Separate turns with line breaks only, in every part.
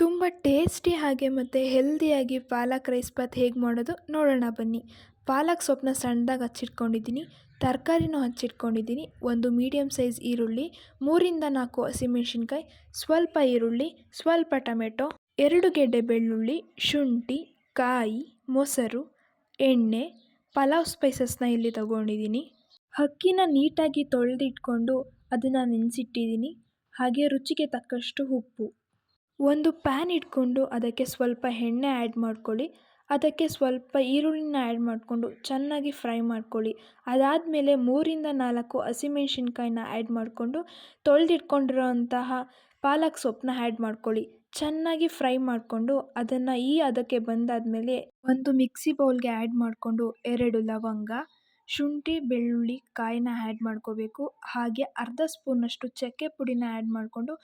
ತುಂಬ ಟೇಸ್ಟಿ ಹಾಗೆ ಮತ್ತು ಹೆಲ್ದಿಯಾಗಿ ಪಾಲಕ್ ರೈಸ್ ಬಾತ್ ಹೇಗೆ ಮಾಡೋದು ನೋಡೋಣ ಬನ್ನಿ. ಪಾಲಕ್ ಸೊಪ್ಪನ್ನ ಸಣ್ಣದಾಗಿ ಹಚ್ಚಿಟ್ಕೊಂಡಿದ್ದೀನಿ, ತರಕಾರಿನೂ ಹಚ್ಚಿಟ್ಕೊಂಡಿದ್ದೀನಿ. ಒಂದು ಮೀಡಿಯಮ್ ಸೈಜ್ ಈರುಳ್ಳಿ, ಮೂರಿಂದ ನಾಲ್ಕು ಹಸಿಮೆಣಸಿನ್ಕಾಯಿ ಸ್ವಲ್ಪ ಈರುಳ್ಳಿ, ಸ್ವಲ್ಪ ಟೊಮೆಟೊ, ಎರಡು ಗೆಡ್ಡೆ ಬೆಳ್ಳುಳ್ಳಿ, ಶುಂಠಿ, ಕಾಯಿ, ಮೊಸರು, ಎಣ್ಣೆ, ಪಲಾವ್ ಸ್ಪೈಸಸ್ನ ಇಲ್ಲಿ ತಗೊಂಡಿದ್ದೀನಿ. ಅಕ್ಕಿನ ನೀಟಾಗಿ ತೊಳೆದಿಟ್ಕೊಂಡು ಅದನ್ನು ನೆನೆಸಿಟ್ಟಿದ್ದೀನಿ. ಹಾಗೆ ರುಚಿಗೆ ತಕ್ಕಷ್ಟು ಉಪ್ಪು. ಒಂದು ಪ್ಯಾನ್ ಇಟ್ಕೊಂಡು ಅದಕ್ಕೆ ಸ್ವಲ್ಪ ಎಣ್ಣೆ ಆ್ಯಡ್ ಮಾಡ್ಕೊಳ್ಳಿ. ಅದಕ್ಕೆ ಸ್ವಲ್ಪ ಈರುಳ್ಳಿನ ಆ್ಯಡ್ ಮಾಡಿಕೊಂಡು ಚೆನ್ನಾಗಿ ಫ್ರೈ ಮಾಡ್ಕೊಳ್ಳಿ. ಅದಾದಮೇಲೆ ಮೂರಿಂದ ನಾಲ್ಕು ಹಸಿಮೆಣ್ಸಿನ್ಕಾಯಿನ ಆ್ಯಡ್ ಮಾಡಿಕೊಂಡು ತೊಳೆದಿಟ್ಕೊಂಡಿರೋ ಅಂತಹ ಪಾಲಕ್ ಸೊಪ್ಪನ್ನ ಆ್ಯಡ್ ಮಾಡ್ಕೊಳ್ಳಿ. ಚೆನ್ನಾಗಿ ಫ್ರೈ ಮಾಡಿಕೊಂಡು ಅದನ್ನು ಈ ಹದಕ್ಕೆ ಬಂದಾದಮೇಲೆ ಒಂದು ಮಿಕ್ಸಿ ಬೌಲ್ಗೆ ಆ್ಯಡ್ ಮಾಡಿಕೊಂಡು ಎರಡು ಲವಂಗ, ಶುಂಠಿ, ಬೆಳ್ಳುಳ್ಳಿ ಕಾಯಿನ ಆ್ಯಡ್ ಮಾಡ್ಕೋಬೇಕು. ಹಾಗೆ ಅರ್ಧ ಸ್ಪೂನಷ್ಟು ಚಕ್ಕೆ ಪುಡಿನ ಆ್ಯಡ್ ಮಾಡಿಕೊಂಡು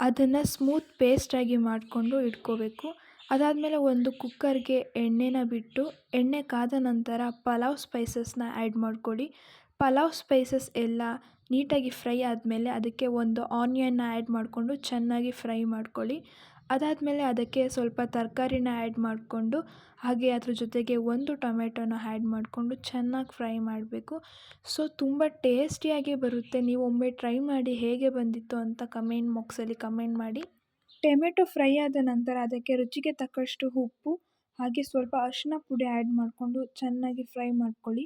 ಅದನ್ನು ಸ್ಮೂತ್ ಪೇಸ್ಟಾಗಿ ಮಾಡಿಕೊಂಡು ಇಟ್ಕೋಬೇಕು. ಅದಾದಮೇಲೆ ಒಂದು ಕುಕ್ಕರ್ಗೆ ಎಣ್ಣೆನ ಬಿಟ್ಟು, ಎಣ್ಣೆ ಕಾದ ನಂತರ ಪಲಾವ್ ಸ್ಪೈಸಸ್ನ ಆ್ಯಡ್ ಮಾಡ್ಕೊಳ್ಳಿ. ಪಲಾವ್ ಸ್ಪೈಸಸ್ ಎಲ್ಲ ನೀಟಾಗಿ ಫ್ರೈ ಆದಮೇಲೆ ಅದಕ್ಕೆ ಒಂದು ಆನಿಯನ್ನ ಆ್ಯಡ್ ಮಾಡಿಕೊಂಡು ಚೆನ್ನಾಗಿ ಫ್ರೈ ಮಾಡ್ಕೊಳ್ಳಿ. ಅದಾದಮೇಲೆ ಅದಕ್ಕೆ ಸ್ವಲ್ಪ ತರಕಾರಿನ ಆ್ಯಡ್ ಮಾಡಿಕೊಂಡು, ಹಾಗೆ ಅದ್ರ ಜೊತೆಗೆ ಒಂದು ಟೊಮೆಟೊನ ಆ್ಯಡ್ ಮಾಡಿಕೊಂಡು ಚೆನ್ನಾಗಿ ಫ್ರೈ ಮಾಡಬೇಕು. ಸೊ ತುಂಬ ಟೇಸ್ಟಿಯಾಗಿ ಬರುತ್ತೆ. ನೀವು ಒಮ್ಮೆ ಟ್ರೈ ಮಾಡಿ ಹೇಗೆ ಬಂದಿತ್ತು ಅಂತ ಕಮೆಂಟ್ ಬಾಕ್ಸಲ್ಲಿ ಕಮೆಂಟ್ ಮಾಡಿ. ಟೊಮೆಟೊ ಫ್ರೈ ಆದ ನಂತರ ಅದಕ್ಕೆ ರುಚಿಗೆ ತಕ್ಕಷ್ಟು ಉಪ್ಪು, ಹಾಗೆ ಸ್ವಲ್ಪ ಅರಿಶಿನ ಪುಡಿ ಆ್ಯಡ್ ಮಾಡಿಕೊಂಡು ಚೆನ್ನಾಗಿ ಫ್ರೈ ಮಾಡ್ಕೊಳ್ಳಿ.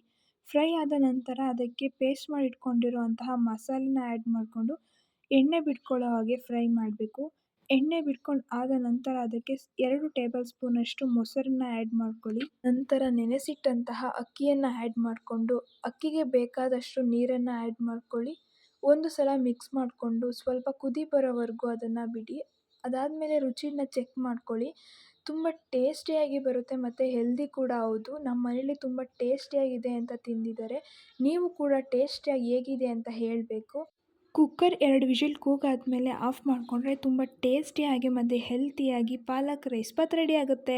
ಫ್ರೈ ಆದ ನಂತರ ಅದಕ್ಕೆ ಪೇಸ್ಟ್ ಮಾಡಿ ಇಟ್ಕೊಂಡಿರುವಂತಹ ಮಸಾಲೆನ ಆ್ಯಡ್ ಮಾಡಿಕೊಂಡು ಎಣ್ಣೆ ಬಿಟ್ಕೊಳ್ಳೋ ಹಾಗೆ ಫ್ರೈ ಮಾಡಬೇಕು. ಎಣ್ಣೆ ಬಿಟ್ಕೊಂಡು ಆದ ನಂತರ ಅದಕ್ಕೆ ಎರಡು ಟೇಬಲ್ ಸ್ಪೂನಷ್ಟು ಮೊಸರನ್ನ ಆ್ಯಡ್ ಮಾಡ್ಕೊಳ್ಳಿ. ನಂತರ ನೆನೆಸಿಟ್ಟಂತಹ ಅಕ್ಕಿಯನ್ನು ಆ್ಯಡ್ ಮಾಡಿಕೊಂಡು, ಅಕ್ಕಿಗೆ ಬೇಕಾದಷ್ಟು ನೀರನ್ನು ಆ್ಯಡ್ ಮಾಡ್ಕೊಳ್ಳಿ. ಒಂದು ಸಲ ಮಿಕ್ಸ್ ಮಾಡಿಕೊಂಡು ಸ್ವಲ್ಪ ಕುದಿ ಬರೋವರೆಗೂ ಅದನ್ನು ಬಿಡಿ. ಅದಾದಮೇಲೆ ರುಚಿನ ಚೆಕ್ ಮಾಡ್ಕೊಳ್ಳಿ. ತುಂಬ ಟೇಸ್ಟಿಯಾಗಿ ಬರುತ್ತೆ ಮತ್ತು ಹೆಲ್ದಿ ಕೂಡ ಹೌದು. ನಮ್ಮ ಮನೇಲಿ ತುಂಬ ಟೇಸ್ಟಿಯಾಗಿದೆ ಅಂತ ತಿಂದಿದ್ದಾರೆ. ನೀವು ಕೂಡ ಟೇಸ್ಟಿಯಾಗಿ ಹೇಗಿದೆ ಅಂತ ಹೇಳಬೇಕು. ಕುಕ್ಕರ್ ಎರಡು ವಿಷಿಲ್ ಆದಮೇಲೆ ಆಫ್ ಮಾಡಿಕೊಂಡ್ರೆ ತುಂಬ ಟೇಸ್ಟಿಯಾಗಿ ಮತ್ತು ಹೆಲ್ತಿಯಾಗಿ ಪಾಲಕ್ ರೈಸ್ ಬಾತ್ ರೆಡಿ ಆಗುತ್ತೆ.